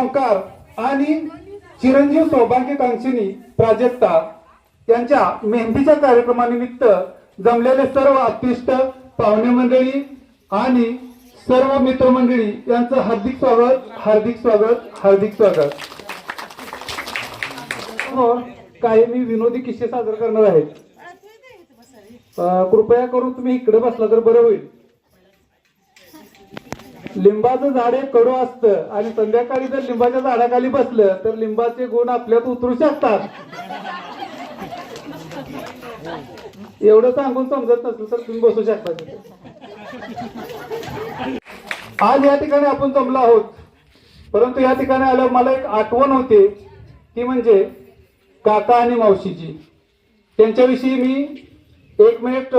ओंकार आणि चिरंजीव सौभाग्यकांक्षिणी प्राजक्ता यांच्या मेहंदीच्या कार्यक्रमानिमित्त जमलेले सर्व आत्तिष्ट पाहुणे मंडळी आणि सर्व मित्रमंडळी यांचं हार्दिक स्वागत हार्दिक स्वागत हार्दिक स्वागत. हो, काही मी विनोदी किस्से सादर करणार आहेत कृपया करून तुम्ही इकडे बसला तर बरं होईल. लिंबाचं झाड हे कडू असतं आणि संध्याकाळी जर लिंबाच्या झाडाखाली बसलं तर लिंबाचे गुण आपल्यात उतरू शकतात एवढं सांगून समजत नसलं तर तुम्ही बसू शकता तिथे. आज या ठिकाणी आपण जमलो आहोत. परंतु या ठिकाणी आल्यावर मला एक आठवण होते ती म्हणजे काका आणि मावशीची. त्यांच्याविषयी मी एक मिनिट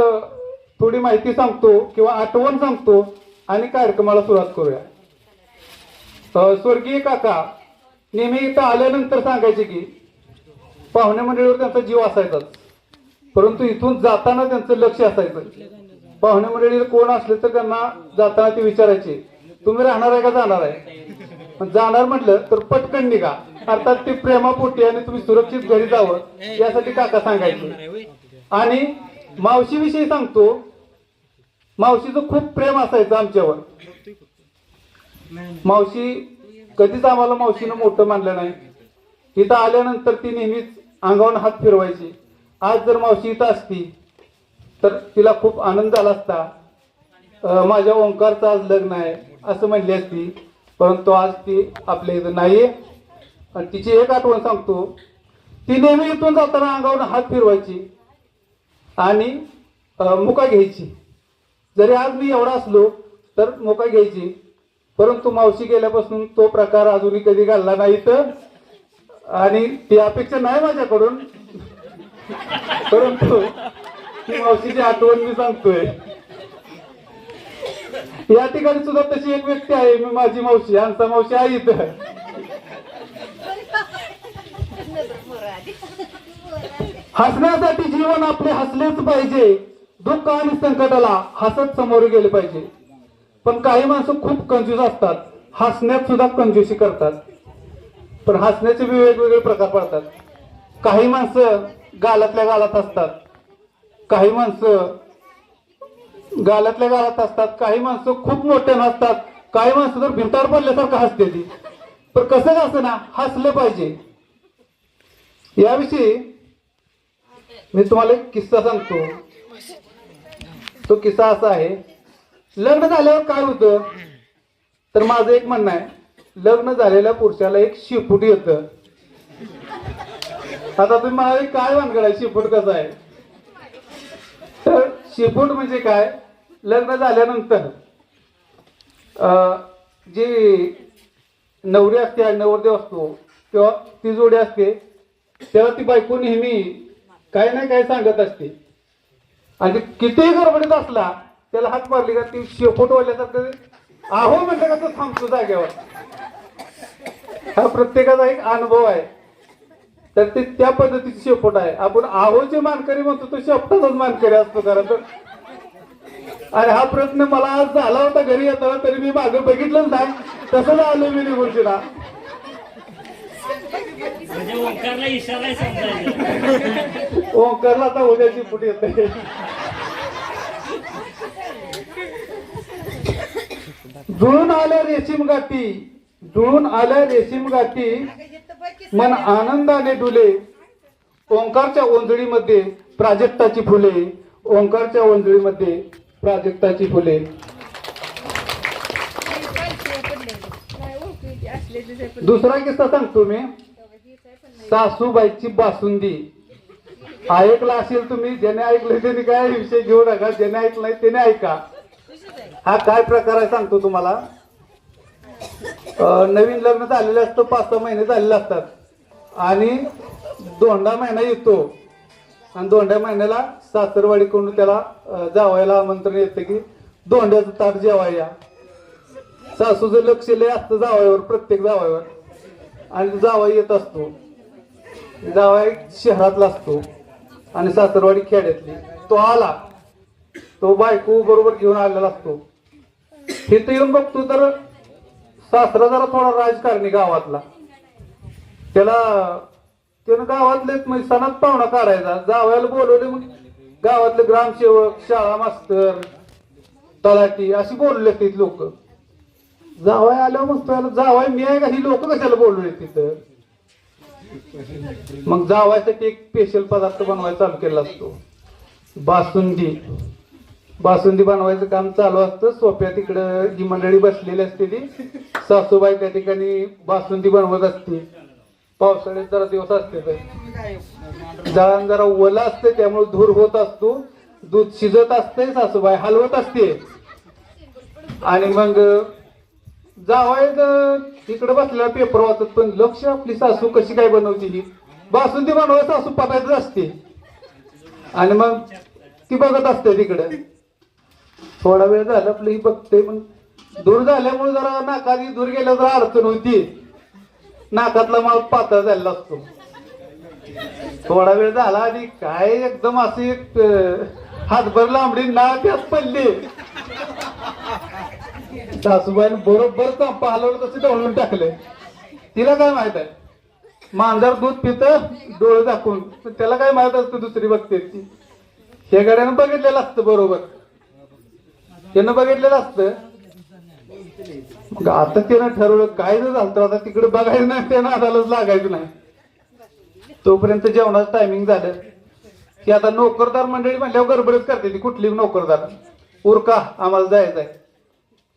थोडी माहिती सांगतो किंवा आठवण सांगतो. आणि कार्यक्रमाला सुरुवात करूया. स्वर्गीय काका नेहमी इथं आल्यानंतर सांगायचे की पाहुणे मंडळीवर त्यांचा जीव असायचाच. परंतु इथून जाताना त्यांचं लक्ष असायचं. पाहुणे मंडळी कोण असले तर त्यांना जाताना ते विचारायचे तुम्ही राहणार आहे का जाणार आहे? जाणार म्हटलं तर पटकन निघा. अर्थात ते प्रेमापोटी आणि तुम्ही सुरक्षित घरी जावं यासाठी काका सांगायचे. आणि मावशीविषयी सांगतो मावशीचं खूप प्रेम असायचं आमच्यावर. मावशी कधीच आम्हाला मावशीनं मोठं मानलं नाही. इथं आल्यानंतर ती नेहमीच अंगावर हात फिरवायची. आज जर मावशी इथं असती तर तिला खूप आनंद झाला असता. माझ्या ओंकारचं आज लग्न आहे असं म्हणली असती. परंतु आज ती आपल्या इथं नाहीये. आणि तिची एक आठवण सांगतो. ती नेहमी इथून जाताना अंगावर हात फिरवायची. आणि मुका घ्यायची. जरी आज मी एवढा असलो तर मोका घ्यायची. परंतु मावशी गेल्यापासून तो प्रकार अजूनही कधी घालला नाही तर? आणि ती अपेक्षा नाही माझ्याकडून. परंतु ती मावशीची आठवण मी सांगतोय. या ठिकाणी सुद्धा तशी एक व्यक्ती आहे मी माझी मावशी आमचा मावशी आहे इथं. हसण्यासाठी जीवन आपले हसलेच पाहिजे. दुःख आणि संकटाला हसत समोर गेले पाहिजे. पण काही माणसं खूप कंजूस असतात. हसण्यात सुद्धा कंजूसी करतात. पण हसण्याचे वेगवेगळे प्रकार पडतात. काही माणसं गालातल्या गालात असतात काही माणसं गालातल्या गालात असतात काही माणसं खूप मोठ्या नसतात काही माणसं तर भिंतावर पडल्यासारखं हसते ती. पण कसं असं ना हसलं पाहिजे. याविषयी मी तुम्हाला एक किस्सा सांगतो. तो किस्सा असा आहे. लग्न झाल्यावर काय होतं? तर माझं एक म्हणणं आहे. लग्न झालेल्या पुरुषाला एक शिपूट येतं. आता तुम्ही म्हणाले काय भानगड आहे? शिपूट कसं आहे? तर शिपूट म्हणजे काय? लग्न झाल्यानंतर अं, जी नवरी असते आणि नवरदेव असतो किंवा ती जोडी असते. तेव्हा ती बायको नेहमी काय नाही काय सांगत असते. आणि कितीही गडबडीत असला त्याला हात मारली का ती शेपूट वाल्यासारखं आहो म्हणजे का तो थांबतो जागेवर. हा प्रत्येकाचा एक अनुभव आहे. तर ते त्या पद्धतीची शेपूट आहे. आपण आहोचे मानकरी म्हणतो तो शेपटाचाच मानकरी असतो खरं तर. अरे हा प्रश्न मला आज झाला होता घरी येताना तरी मी मागे बघितलं नाही. तसंच आलो मी निघून शिरा म्हणजे ओंकारला इशारा समजायचा. ओंकारला आता उद्याची फुट येते. जुळून आल्या रेशीम गाठी जुळून आल्या रेशीम गाठी मन आनंदाने डुले. ओंकारच्या ओंजळीमध्ये प्राजक्ताची फुले ओंकारच्या ओंजळीमध्ये प्राजक्ताची फुले. दुसरा किस्सा सांगतो मी सासूबाईची बासुंदी. ऐकला असेल तुम्ही ज्याने ऐकलं त्याने काय विषय घेऊ नका ज्याने ऐकलं नाही त्याने ऐका. हा काय प्रकार आहे सांगतो तुम्हाला. नवीन लग्न झालेलं असतं पाच सहा महिने झालेले असतात. आणि दोंडा महिना येतो. आणि दोंड्या महिन्याला सासरवाडीकडून त्याला जावायला आमंत्रण येतं की दोंड्याचं ताट जेवाया सासूचं लक्ष लय असतं जावयावर प्रत्येक जावयावर. आणि जावाई येत असतो. जावा एक शहरातला असतो. आणि सासरवाडी खेड्यातली. तो आला. तो बायको बरोबर घेऊन आलेला असतो. तिथं येऊन बघतो तर सासरा जरा थोडा राजकारणी गावातला. त्याला त्यानं गावातले म्हणजे सणात पाहुणा काढायचा. जावयाला बोलवले मग गावातले ग्रामसेवक शाळा मास्तर तलाठी अशी बोलले तिथे लोक. जावाय आल्यावर मग जावाय मी आहे का? ही लोक कशाला बोलवले तिथं? मग जावायसाठी एक स्पेशल पदार्थ बनवायचा चालू केला असतो. बासुंदी. बासुंदी बनवायचं काम चालू असतं. सोप्या तिकडं जी मंडळी बसलेली असते ती सासूबाई त्या ठिकाणी बासुंदी बनवत असते. पावसाळ्यात जरा दिवस असते जळण जरा ओला असते त्यामुळे धूर होत असतो. दूध शिजत असते सासूबाई हलवत असते. आणि मग जावाय तिकडे बसलेला पेपर वाचत पण लक्ष आपली सासू कशी काय बनवते ही? बासुंदी बनवाय सासू पटायचं असते. आणि मग ती बघत असते तिकडे. थोडा वेळ झाला आपलं ही बघते पण दूर झाल्यामुळे जरा नाकाची दूर गेल्या जरा अडचण होती. नाकातला माल पातळ झालेला असतो. थोडा वेळ झाला आणि काय एकदम असे एक, हातभर लांबडी ना त्यात पडली. सासूबाईन बरोबर पाहलं तसं तसे ढवळून टाकले. तिला काय माहीत आहे? मांजर दूध पित डोळे दाखवून त्याला काय माहीत असतं दुसरी बघते ती? हे बघितलेलं असतं बरोबर. त्यानं बघितलेलं असतं. आता त्यानं ठरवलं काय जर झालं तर आता तिकडे बघायचं नाही त्यानं आधालाच लागायचं नाही. तोपर्यंत जेवणाचं टायमिंग झालं. की आता नोकरदार मंडळी म्हणल्यावर गडबडच करते ती कुठली नोकरदार. उरका आम्हाला जायचं आहे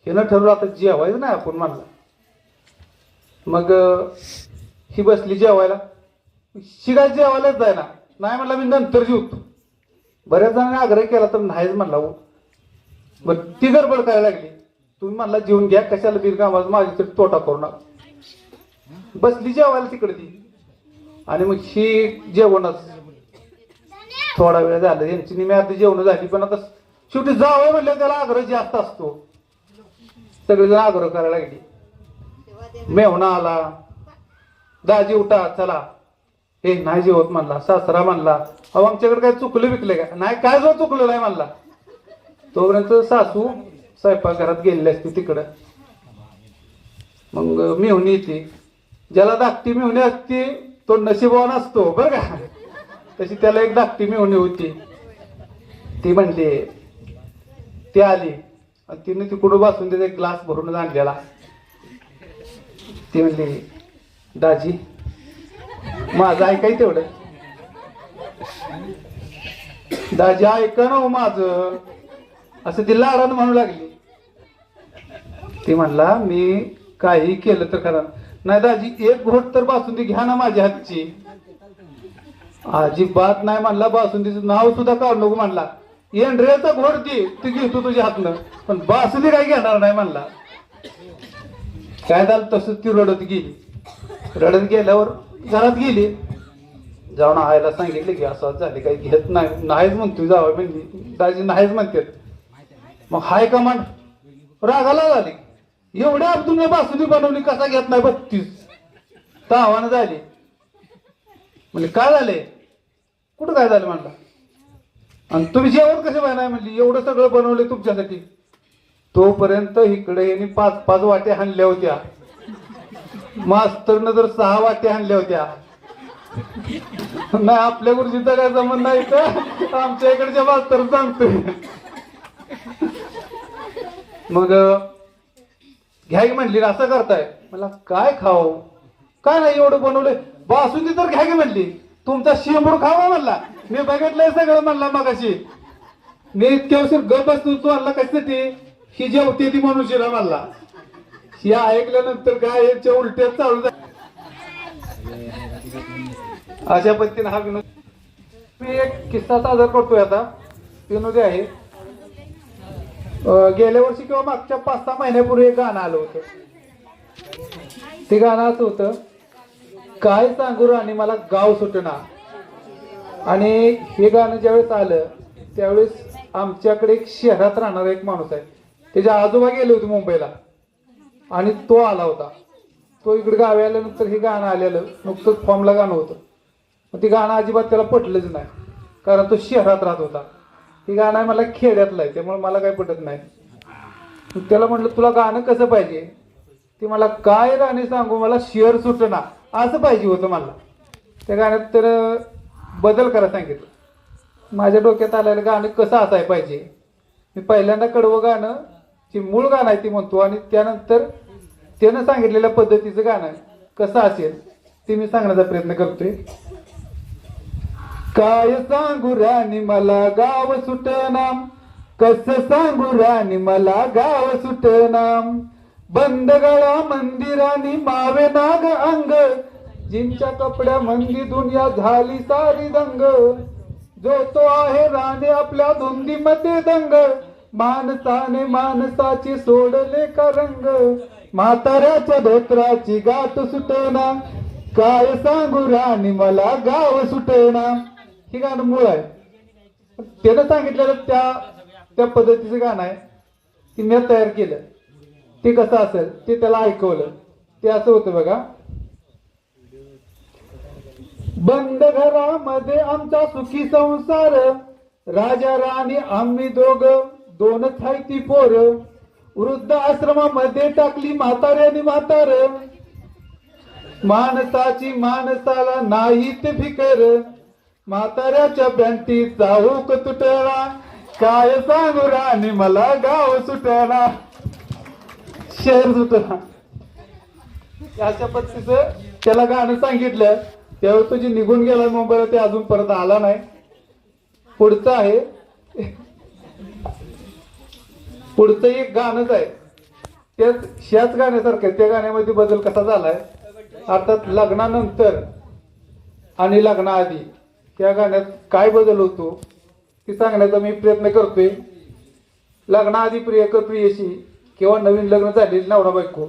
हिनं ठरवलं आता जेवायचं नाही आपण म्हणलं. मग ही बसली जेवायला. शिगाय जेवायलाच जाय ना नाही म्हणलं मी नंतर जेवतो बऱ्याच जणांनी आग्रह केला तर नाहीच म्हणला हो. मग ती गडबड करायला लागली. तुम्ही म्हणला जेवून घ्या कशाला बिरकामाज माझी तरी तोटा करू नका बसली जेवायला तिकडे ती. आणि मग ही जेवणच. थोडा वेळ झाला यांची निम्या आधी जेवण झाली पण आता शेवटी जावं म्हणलं त्याला आग्रह जास्त असतो. सगळेजण आग्रह करायला लागली. मेवणा आला. दाजी उठा चला. हे नाही जेवत म्हणला सासरा म्हणला अहो आमच्याकडे काय चुकलं विकलं का? नाही काय जो चुकलं नाही म्हणला. तोपर्यंत सासू स्वयंपाकघरात गेलेली असते तिकडं. मग मेहुणी येते. ज्याला धाकटी मेहुणी असते तो नशिबवान असतो बरं का? तशी त्याला एक धाकटी मेहुणी होती. ती म्हणली ती आली. तिने तिकडून बसून त्याचा एक ग्लास भरून आणलेला. ती म्हणली दाजी माझं ऐकाय तेवढं दाजी ऐका ना हो माझं. असं ती लाडान म्हणू लागली. ती म्हणला मी काही केलं तर खरं नाही दाजी एक घोट तर बासुंदी घ्या ना माझ्या हातची. अजिबात नाही म्हणला बासुंदीचं नाव सुद्धा काढू नको म्हणला. एंड्रेचा तर दे ती घेतो तुझ्या हातनं पण बासुंदी काय घेणार नाही म्हणला काय झालं तसं ती रडत गेली रडत गेल्यावर घरात गेली जाऊन आयला सांगितले की असं झाले काही घेत नाही नाहीच म्हणतो जावं म्हणजे दाजी नाहीच म्हणते मग हाय कमांड रागाला झाली एवढ्या तुम्ही बासुली बनवली कसा घेत नाही बत्तीस तर आव्हानं झाली म्हणजे काय झाले कुठं काय झालं म्हणलं आणि तुम्ही जेवण कसे नाही म्हणली? एवढं सगळं बनवले तुमच्यासाठी. तोपर्यंत इकडे यांनी पाच पाच वाट्या हाणल्या होत्या. मास्तरनं जर सहा वाट्या हाणल्या होत्या. नाही आपल्या गुरुजीचा काय जमत नाही तर आमच्या इकडच्या मास्तर सांगतोय. मग घ्या की म्हणली असं करताय. मला काय खाऊ? काय नाही एवढं बनवलंय. बासुंदी तर घ्या की म्हणली. तुमचा शेंबूड खावा म्हणला. मी बघितलंय सगळं म्हणला मगाशी. मी इतक्या वर्ष गप बसतो तू आणला ती ही जेवते ती मनुष्यला म्हणला. ही ऐकल्यानंतर काय याच्या उलट्या चालू झाल्या. अशा पद्धतीने हा विनोद मी एक किस्सा सादर करतोय आता. विनोदी आहे. गेल्या वर्षी किंवा मागच्या पाच सहा महिन्यापूर्वी एक गाणं आलं होतं. ते गाणं असं होतं काय सांगू राणी मला गाव सुटणार आणि हे गाणं ज्यावेळेस आलं त्यावेळेस आमच्याकडे एक शहरात राहणारा एक माणूस आहे. त्याच्या आजोबा गेले होते मुंबईला. आणि तो आला होता. तो इकडे गावी आल्यानंतर हे गाणं आलेलं नुकतंच फॉर्मला गाणं होतं. मग ते गाणं अजिबात त्याला पटलंच नाही कारण तो शहरात राहत होता. हे गाणं आहे मला खेड्यातलं आहे त्यामुळे मला काही पटत नाही. त्याला म्हटलं तुला गाणं कसं पाहिजे? ती मला काय गाणे सांगू? मला शेअर सुटना. असं पाहिजे होतं मला. त्या गाण्यात तर बदल करा सांगितलं. माझ्या डोक्यात आलेलं गाणं कसं असायला पाहिजे? मी पहिल्यांदा कडवं गाणं जे मूळ गाणं आहे ती म्हणतो आणि त्यानंतर त्यानं सांगितलेल्या पद्धतीचं गाणं कसं असेल ते मी सांगण्याचा प्रयत्न करतोय. काय सांगू राणी मला गाव सुटनाम? कस सांगू राणी मला गाव सुटनाम? बंद गळा मंदिरानी मावे नाग अंग जिंच्या कपड्या मंदी दुनिया झाली सारी दंग. जो तो आहे राणे आपल्या धुंदीमध्ये दंग. माणसाने माणसाची सोडले का रंग? म्हाताऱ्याच्या धोत्राची गाठ सुटेना. काय सांगू राणी मला गाव सुटेना. हे गाणं मूळ आहे. त्यानं सांगितलेलं त्या त्या पद्धतीचं गाणं आहे. की मी तयार केलं. ते कसं असेल ते त्याला ऐकवलं. ते असं होतं बघा. बंद घरामध्ये आमचा सुखी संसार. राजा राणी आम्ही दोघ दोन ती पोर. वृद्ध आश्रमामध्ये टाकली म्हाताऱ्याने म्हातार. माणसाची माणसाला नाही ते फिकर. म्हाताऱ्याच्या बँटी चाहूक तुटला. काय सांगू राणी मला गाव सुटला. शहर सुटला. अशा पद्धतीचं त्याला गाणं सांगितलं. त्यावेळी तुझी निघून गेला मुंबईला ते अजून परत आला नाही. पुढचं आहे पुढचं एक गाणंच आहे. त्याच ह्याच गाण्यासारखं आहे. त्या गाण्यामध्ये बदल कसा झालाय? अर्थात लग्नानंतर आणि लग्नाआधी त्या गाण्यात काय बदल होतो ते सांगण्याचा मी प्रयत्न करतोय. लग्नाआधी प्रियकर प्रियशी किंवा नवीन लग्न झालेली नवरा बायको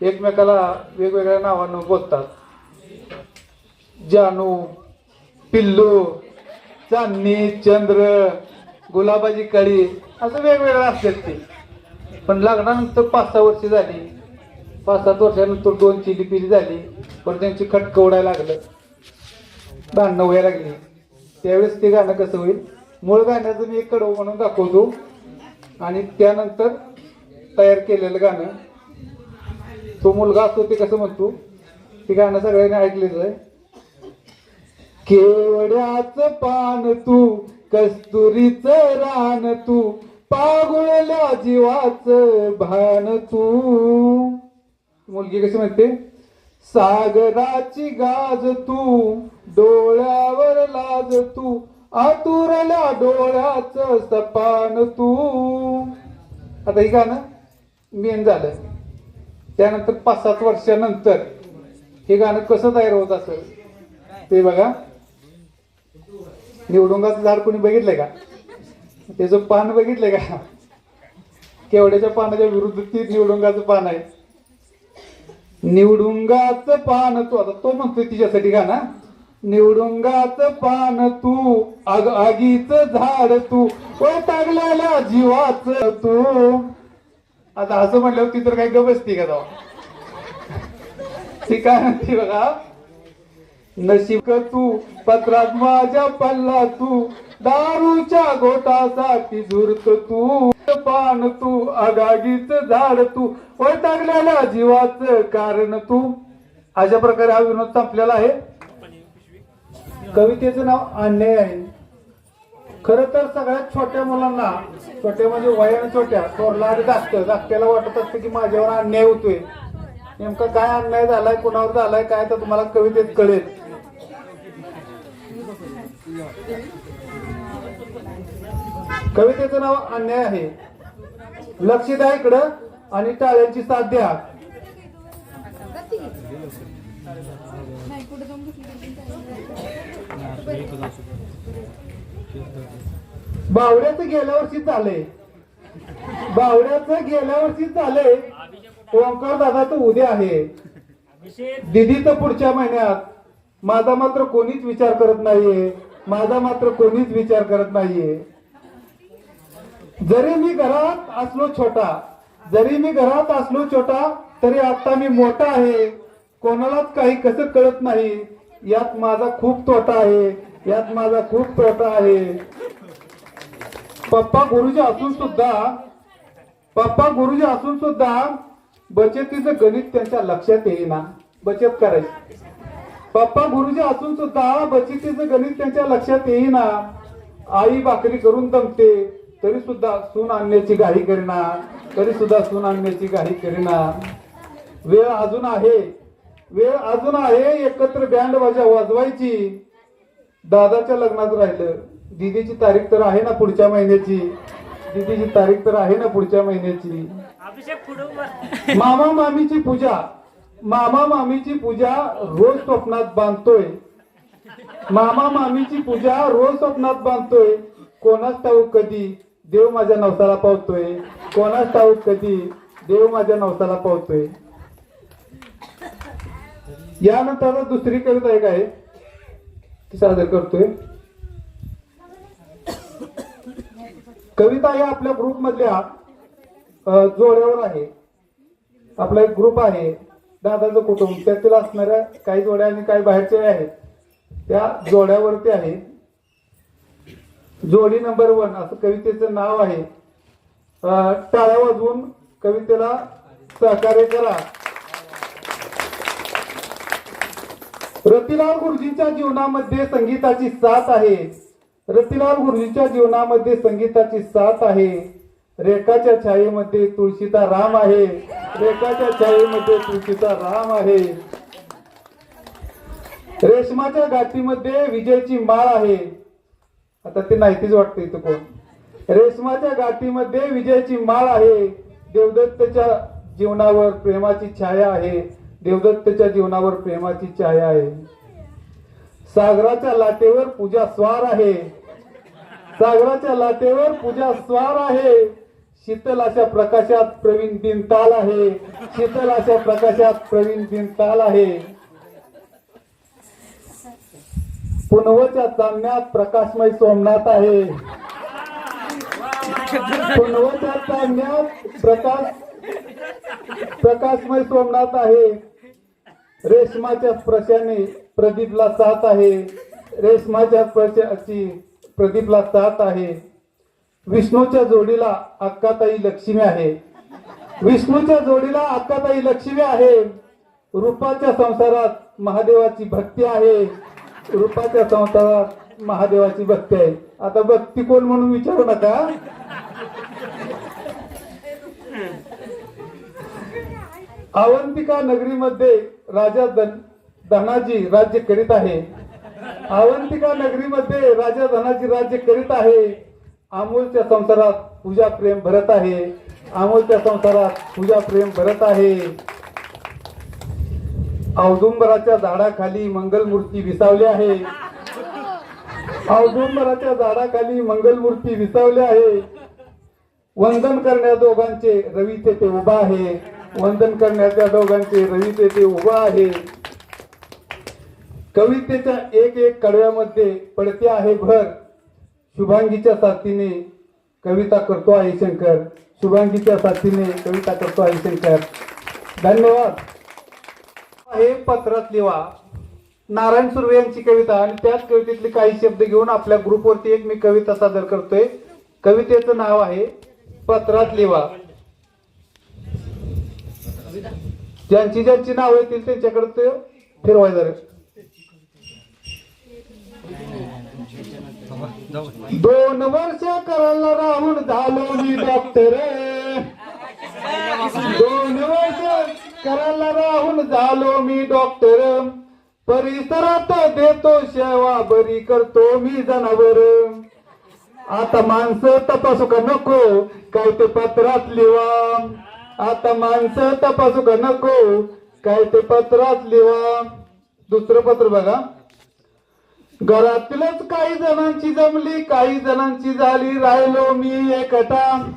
एकमेकाला वेगवेगळ्या नावानं बोलतात. जानू पिल्लू चांदणी चंद्र गुलाबाची कळी असं वेगवेगळं असतात ते. पण लग्नानंतर पाच सहा वर्ष झाली. पाच सात वर्षानंतर दोन चिली पिली झाली. पण त्यांची खटकं उडायला लागलं. भांडणं व्हायला लागली. त्यावेळेस ते गाणं कसं होईल? मूळ गाण्याचं मी एक कडवं म्हणून दाखवतो. आणि त्यानंतर तयार केलेलं गाणं. तो मुलगा असतो ते कसं म्हणतो? ते गाणं सगळ्यांनी ऐकलेलं आहे. केवड्याच पान तू कस्तुरीच रान तू पागुळल्या जीवाच भान तू. मुलगी कशी म्हणते? सागराची गाज तू डोळ्यावर लाज तू आतुरल्या डोळ्याच सपान तू. आता हे गाणं मेन झालं. त्यानंतर पाच सात वर्षानंतर हे गाणं कसं तयार होत असेल ते बघा. निवडुंगाचं झाड कोणी बघितलंय का? त्याचं पान बघितलंय का? केवड्याच्या पानाच्या विरुद्ध ती निवडुंगाचं पान आहे. निवडुंगाचं पान तू आता तो म्हणतोय तिच्यासाठी का ना निवडुंगाचं पान तू आग आगीच झाड तू टाकलेल्या जीवाच तू. आता असं म्हटल्यावर ती तर काही गबसती का जावा ती काय म्हणते बघा? नशीब तू पत्रात माझ्या पल्ला तू दारूच्या गोटासाठी झुरत तू. पान तू आगागीच झाड तू वैतागलेल्या जीवाच कारण तू. अशा प्रकारे हा विनोद संपलेला आहे. कवितेचं नाव अन्याय आहे. खर तर सगळ्यात छोट्या मुलांना छोट्या म्हणजे वयाने छोट्या थोरला आणि धाकटं धाकट्याला वाटत असतं की माझ्यावर अन्याय होतोय. नेमका काय अन्याय झालाय कोणावर झालाय काय तर तुम्हाला कवितेत कळेल. कवितेचं नाव अन्याय आहे. लक्ष द्या इकडं आणि टाळ्यांची साथ द्या. बावड्याचं गेल्या वर्षी झालंय बावड्याचं गेल्या वर्षी झालंय ओंकार दादा तर उद्या आहे. दिदी तर पुढच्या महिन्यात. माझा मात्र कोणीच विचार करत नाहीये. माझा मात्र कोणीच विचार करत नाहीये. जरी मी घरात असलो छोटा जरी मी घरात असलो छोटा तरी आता मी मोठा आहे. कोणालाच काही कसं कळत नाही. यात माझा खूप तोटा आहे. यात माझा खूप तोटा आहे. पप्पा गुरुजी असून सुद्धा पप्पा गुरुजी असून सुद्धा बचतीचं गणित त्यांच्या लक्षात येईना. बचत करायची. पप्पा गुरुजी असून सुद्धा बचतीचं गणित त्यांच्या लक्षात येईना. आई भाकरी करून दमते तरी सुद्धा सून आणण्याची घाई करीना तरी सुद्धा सून आणण्याची घाई करीना वेळ अजून आहे. वेळ अजून आहे एकत्र बँड वाजा वाजवायची. दादाच्या लग्नात राहिलं. दीदीची तारीख तर आहे ना पुढच्या महिन्याची. दीदीची तारीख तर आहे ना पुढच्या महिन्याची. मामा मामीची पूजा. मामा मामीची पूजा रोज स्वप्नात बांधतोय. मामा मामीची पूजा रोज स्वप्नात बांधतोय. कोणाच ठाऊक कधी देव माझ्या नवसाला पावतोय. कोणाच ठाऊक कधी देव माझ्या नवसाला पावतोय. यानंतर दुसरी कविता एक आहे. ती सादर करतोय. कविता या आपल्या ग्रुप मधल्या जोड्यावर आहे. आपला एक ग्रुप आहे. दादाचं कुटुंब त्यातील असणाऱ्या काही जोड्या आणि काही बाहेरच्या आहेत त्या जोड्यावरती आहे. जोडी नंबर वन असं कवितेचं नाव आहे. टाळ्या वाजवून कवितेला सहकार्य करा. रतिलाल गुरुजींच्या जीवनामध्ये संगीताची साथ आहे. रतिलाल गुरुजींच्या जीवनामध्ये संगीताची साथ आहे. रेखाच्या छायेमध्ये तुळशीचा राम आहे. रेखाच्या छायेमध्ये तुळशीचा राम आहे. रेशमाच्या गाठीमध्ये विजयची माळ आहे. आता ते नाहीतीच वाटतं इथं कोण. रेशमाच्या गाठीमध्ये विजयाची माळ आहे. देवदत्तच्या जीवनावर प्रेमाची छाया आहे. देवदत्तच्या जीवनावर प्रेमाची छाया आहे. सागराच्या लाटेवर पूजा स्वार आहे. सागराच्या लाटेवर पूजा स्वार आहे. शीतल अशा प्रकाशात प्रवीण बिनताल आहे. शीतल अशा प्रकाशात प्रवीण बिनताल आहे. पुनवच्या चांदण्यात प्रकाशमय सोमनाथ आहे. पुनवच्या चांदण्यात प्रकाश प्रकाशमय सोमनाथ आहे. रेशमाच्या स्पर्शाने प्रदीपला साथ आहे. रेशमाच्या स्पर्शाची प्रदीपला साथ आहे. विष्णूच्या जोडीला अक्काताई लक्ष्मी आहे. विष्णूच्या जोडीला अक्काताई लक्ष्मी आहे. रूपाच्या संसारात महादेवाची भक्ती आहे. रूपाच्या संसारात महादेवाची भक्ती आहे. आता भक्ती कोण म्हणून विचारू नका? अवंतिका नगरीमध्ये राजा धन- धनाजी राज्य करीत आहे. अवंतिका नगरीमध्ये राजा धनाजी राज्य करीत आहे. अमोलच्या संसारात पूजा प्रेम भरत आहे. अमोलच्या संसारात पूजा प्रेम भरत आहे. औदुंबराच्या झाडाखाली मंगलमूर्ती विसावली आहे. औदुंबराच्या झाडाखाली मंगलमूर्ती विसावली आहे. वंदन करण्या दोघांचे रवी तेथे उभा आहे. वंदन करण्याच्या दोघांचे रवी तेथे उभा आहे. कवितेच्या एक एक कडव्यामध्ये पडते आहे भर. शुभांगीच्या साथीने कविता करतो आहे शंकर. शुभांगीच्या साथीने कविता करतो आहे शंकर. धन्यवाद. हे पत्रात लिहा नारायण सुर्वे यांची कविता आणि त्याच कवितेतले काही शब्द घेऊन आपल्या ग्रुपवरती एक मी कविता सादर करतोय. कवितेचं नाव आहे पत्रात लिवा. ज्यांची ज्यांची नाव येतील त्यांच्याकडे ते फिरवायचं दोन वर्ष करायला राहून झालो मी डॉक्टर दोन वर्ष करायला राहून झालो मी डॉक्टर परिसरात देतो सेवा बरी करतो मी जनावर. आता माणसं तपासू का नको? काय ते पत्रात लिवा. आता माणसं तपासू का नको? काय ते पत्रात लिवा. दुसरं पत्र बघा. घरातीलच काही जणांची जमली काही जणांची झाली. राहिलो मी एकटा.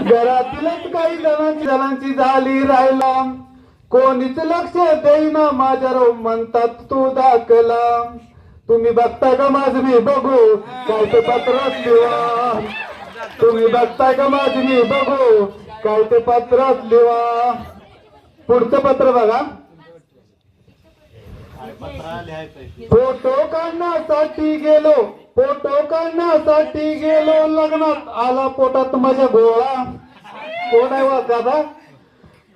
घरातीलच काही जणांची जणांची झाली राहिला. कोणीच लक्ष देईना माझ्या राव. म्हणतात तू दाखला. तुम्ही बघताय का माझ? मी बघू. काय ते पत्र लिवा. तुम्ही बघताय का माझ? मी बघू. काय ते पत्रात लिवा. पुढचं पत्र बघा. फोटो काढण्यासाठी गेलो फोटो काढण्यासाठी गेलो लग्नात आला पोटात माझ्या गोळा. कोण आहे दादा?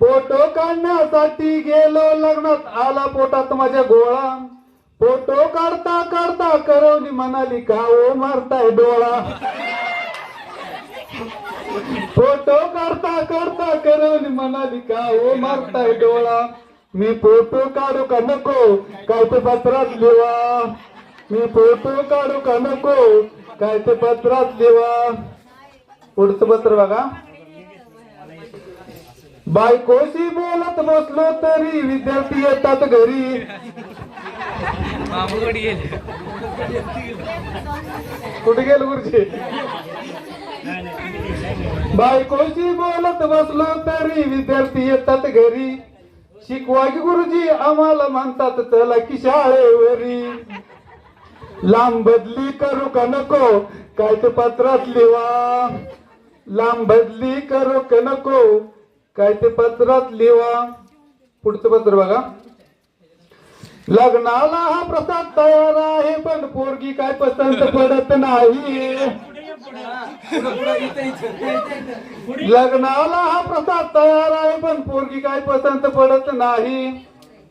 फोटो काढण्यासाठी गेलो लग्नात आला पोटात माझ्या गोळा. फोटो काढता काढता करवली म्हणाली का ओ मारताय डोळा. फोटो काढता काढता करवली म्हणाली का ओ मारताय डोळा. मी फोटो काढू का नको? काय ते पत्रात लिवा. मी फोटो काढू का नको? काय ते पत्रात लिवा. पुढचं पत्र बघा. बायकोशी बोलत बसलो तरी विद्यार्थी येतात घरी. कुठे गेलो गुरुजी? बायकोशी बोलत बसलो तरी विद्यार्थी येतात घरी. शिकवा की गुरुजी आम्हाला म्हणतात चला की शाळेवरी. लांब बदली करू का नको? काय ते पत्रात लिवा. लांब बदली करू का नको? काय ते पत्रात लिवा. पुढचं पत्र बघा. लग्नाला हा प्रसाद तयार आहे पण पोरगी काय पसंत पडत नाही. लग्नाला हा प्रसाद तयार आहे पण पोरगी काय पसंत पडत नाही.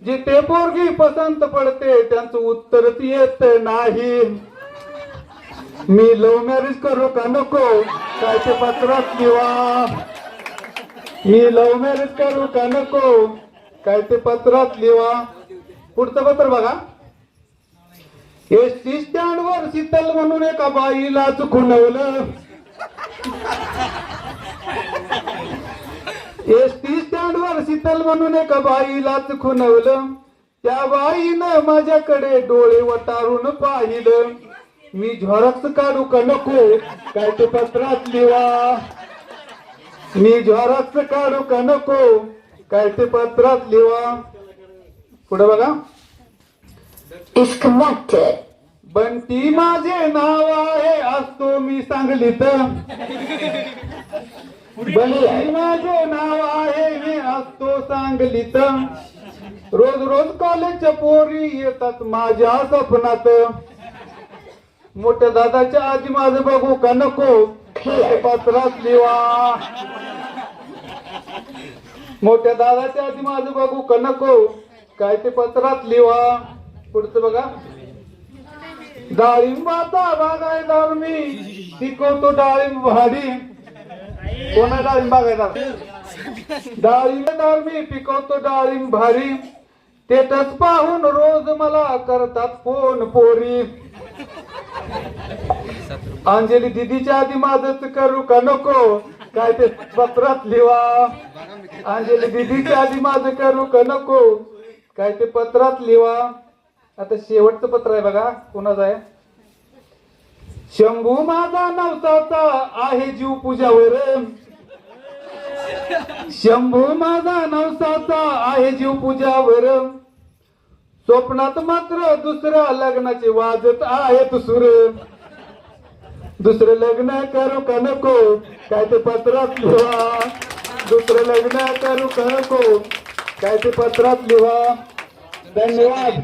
जिथे पोरगी पसंत पडते त्यांचं उत्तर ती येत नाही. मी लव्ह मॅरेज करू का नको? काय ते पत्रात लिवा. मी लव्ह मॅरेज करू का नको? काय ते पत्रात लिवा. पुढचं पत्र बघा. एस टी स्टँड वर शीतल म्हणून एका बाईला खुणवलं. एसटी स्टँडवर स्टँड वर शीतल म्हणून एका बाईलाच खुणवलं. त्या बाईनं माझ्याकडे डोळे वटारून पाहिलं. मी झोरक्स काढू का नको? काय ते पत्रात लिवा मी झोरक्स काढू का नको? काय ते पत्रात लिवा पुढे बघा. Is connected. बंटी माझे नाव आहे असतो मी सांगलीत. बंटी माझे नाव आहे मी असतो सांगलीत. रोज रोज कॉलेजच्या पोरी येतात माझ्या स्वप्नात मोठ्या दादाच्या आधी माझं बघू का नको? पत्रात लिवा मोठ्या दादाच्या आधी माझं बघू का नको? काय ते पत्रात लिवा पुढचं बघा. डाळिंबाचा बागायदार मी पिकवतो डाळिंब भारी कोणा डाळिंब बागायदार डाळिंबदार मी पिकवतो डाळिंब भारी. स्टेटस पाहून रोज मला करतात फोन पोरी. अंजली दिदीच्या आधी माझच करू का नको? काय ते पत्रात लिवा. अंजली दिदीच्या आधी माझं करू का नको? काय ते पत्रात लिवा. आता शेवटचं पत्र आहे बघा कोणाचं आहे? शंभू माझा नवसाचा आहे जीव पूजावर. शंभू माझा नवसाचा आहे जीव पूजावर. स्वप्नात मात्र दुसऱ्या लग्नाचे वाजत आहे दुसर. दुसरं लग्न करू का नको? काय ते पत्रात लिहा. दुसरं लग्न करू का नको? काय ते पत्रात लिहा. धन्यवाद.